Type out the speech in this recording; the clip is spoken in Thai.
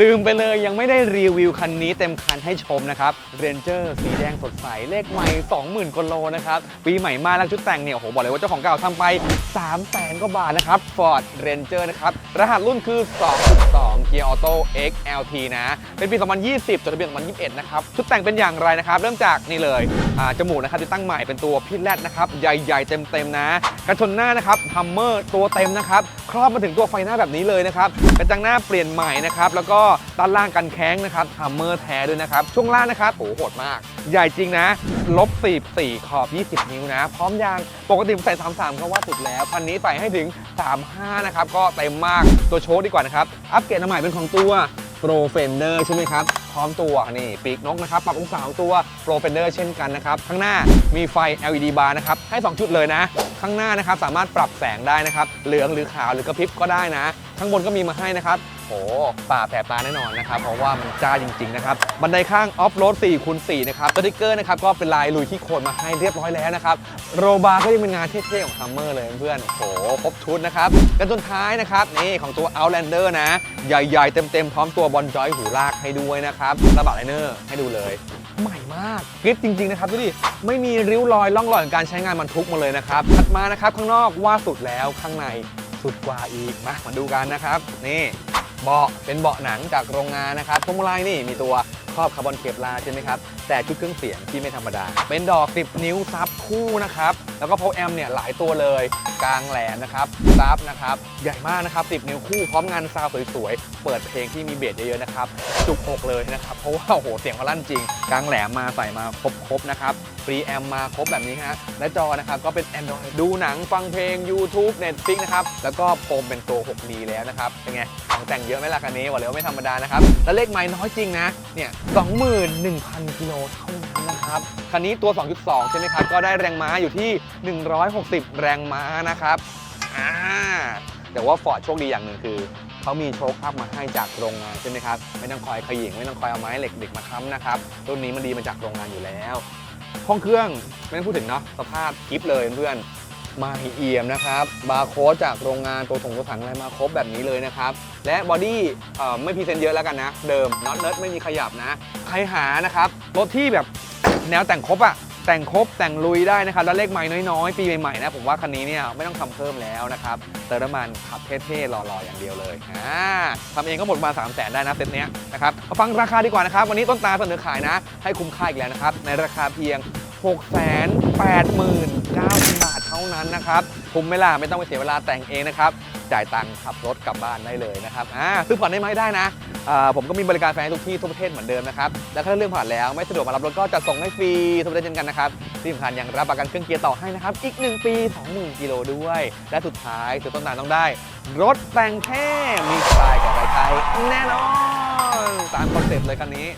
ลืมไปเลยยังไม่ได้รีวิวคันนี้เต็มคันให้ชมนะครับ Ranger สีแดงสดใส เลขใหม่ 20,000กว่าโลนะครับ ปีใหม่มาแล้วชุดแต่งเนี่ยโอ้โหบอกเลยว่าเจ้าของเก่าทำไป 3 0 0แสนกว่าบาทนะครับ Ford Ranger นะครับ รหัสรุ่นคือ 2.2 Gear Auto XLT นะ เป็นปี 2020 จดทะเบียน 2021 นะครับ ชุดแต่งเป็นอย่างไรนะครับ เริ่มจากนี่เลยจมูกนะครับที่ตั้งใหม่เป็นตัวพิแรดนะครับใหญ่ๆเต็มๆนะกันชนหน้านะครับฮัมเมอร์ตัวเต็มนะครับครอบมาถึงตัวไฟหน้าแบบนี้เลยนะครับกระจังหน้าเปลี่ยนใหม่นะครับแล้วก็ก็ด้านล่างกันแข้งนะครับฮัมเมอร์แท้ด้วยนะครับ ช่วงล่างนะครับโหโหดมาก ใหญ่จริงนะลบ44ขอบ 20 นิ้วนะ พร้อมยางปกติผมใส่ 33 ก็ว่าสุดแล้วคันนี้ใส่ให้ถึง 35 นะครับ ก็เต็มมากตัวโชว์ดีกว่านะครับ อัปเกรดมาใหม่เป็นของตัว Pro Fender ใช่ไหมครับพร้อมตัวนี่ปีกนกนะครับ ปรับองศาของตัว Pro Fender เช่นกันนะครับ ข้างหน้ามีไฟ LED bar นะครับ ให้2จุดเลยนะ ข้างหน้านะครับสามารถปรับแสงได้นะครับ เหลืองหรือขาวหรือกระพริบก็ได้นะ ข้างบนก็มีมาให้นะครับ โอ้ป่าแสบตาแน่นอนนะครับ เพราะว่ามันจ้าจริง ๆ นะครับ บันไดข้างออฟโรด4คูณ4นะครับสติ๊กเกอร์นะครับก็เป็นลายลุยที่โคนมาให้เรียบร้อยแล้วนะครับโรบาร์ก็ยังเป็นงานเท่ๆของซัมเมอร์เลยเพื่อนๆโอ้โหครบชุดนะครับกันจนท้ายนะครับนี่ของตัว Outlander นะ ใหญ่ๆ เต็มๆ พร้อมตัวบอลจอยหูลากให้ด้วยนะครับระบาดไลเนอร์ให้ดูเลยใหม่มากกริปจริง ๆ นะครับดูดิไม่มีริ้วรอยล่องรอยของการใช้งานบรรทุกมาเลยนะครับถัดมานะครับข้างนอกว่าสุดแล้วข้างในสุดกว่าอีกมามาดูกันนะครับนี่ เบาะเป็นเบาะหนังจากโรงงานนะครับพวงมาลัยนี่มีตัวครอบคาร์บอนเคปลาใช่ไหมครับ แต่ชุดเครื่องเสียงที่ไม่ธรรมดา เป็นดอก 10 นิ้วซับคู่นะครับ แล้วก็พาวแอมเนี่ยหลายตัวเลย กลางแหลมนะครับซับนะครับ ใหญ่มากนะครับ 10 นิ้วคู่พร้อมงานซาวสวยๆ เปิดเพลงที่มีเบสเยอะๆนะครับ จุกอกเลยนะครับ เพราะว่าโอ้โหเสียงเขาลั่นจริง กลางแหลมมาใส่มาครบๆนะครับ ฟรีแอมมาครบแบบนี้ฮะและจอนะครับก็เป็น Android ดูหนังฟังเพลง YouTube Netflix นะครับแล้วก็โพรมเป็นตัว 6D แล้วนะครับเป็นไงของแต่งเยอะไหมล่ะคันนี้บอกเลยว่าไม่ธรรมดานะครับและเลขไม้น้อยจริงนะเนี่ย21,000กิโลเท่านั้นนะครับคันนี้ตัว 2.2 ใช่ไหมครับก็ได้แรงม้าอยู่ที่ 160 แรงม้านะครับอ่าแต่ว่าฟอร์ดโชคดีอย่างหนึ่งคือเขามีโชคอัพมาให้จากโรงงานใช่ไหมครับ ไม่ต้องคอยขยิงไม่ต้องคอยเอาไม้เหล็กเด็กมาค้ำนะครับ รุ่นนี้มันดีมาจากโรงงานอยู่แล้ว ห้องเครื่องไม่ต้องพูดถึงเนาะสภาพกิฟเลยเพื่อนมาเอี่ยมนะครับบาร์โค้ดจากโรงงานตัวถงตัวถังอะไรมาครบแบบนี้เลยนะครับ และบอดี้ไม่พรีเซนต์เยอะแล้วกันนะ เดิมน็อตเนิร์ดไม่มีขยับนะ ใครหานะครับ รถที่แบบแนวแต่งครบอะ แต่งครบแต่งลุยได้นะครับแล้วเลขใหม่น้อยๆ ปีใหม่ๆนะผมว่าคันนี้เนี่ยไม่ต้องทำเพิ่มแล้วนะครับเติมน้ำมันขับเท่ๆหล่อๆอย่างเดียวเลยอ่าทำเองก็หมดมา 3 0 0 0 0นได้นะเซ็ตเนี้ยนะครับมาฟังราคาดีกว่านะครับวันนี้ต้นตาเสนอขายนะ ให้คุ้มค่าอีกแล้วนะครับในราคาเพียง 689,000บาทเท่านั้นนะครับคุ้มไหม่ล่ะไม่ต้องไปเสียเวลาแต่งเองนะครับ จ่ายตังค์ขับรถกลับบ้านได้เลยนะครับอ่าซื้อผ่อนได้ไหมได้นะผมก็มีบริการแฟนทุกที่ทั่วประเทศเหมือนเดิมนะครับ และถ้าเรื่องผ่านแล้วไม่สะดวกมารับรถก็จะส่งให้ฟรีทุกประเทศเช่นกันนะครับที่สำคัญยังรับประกันเครื่องเกียร์ต่อให้นะครับ อีก 1 ปี 20,000 กิโลด้วย และสุดท้ายซื้อต้นทางต้องได้ รถแต่งเท่มีสไตล์กับไทยแน่นอนตามคอนเซ็ปต์เลยคันนี้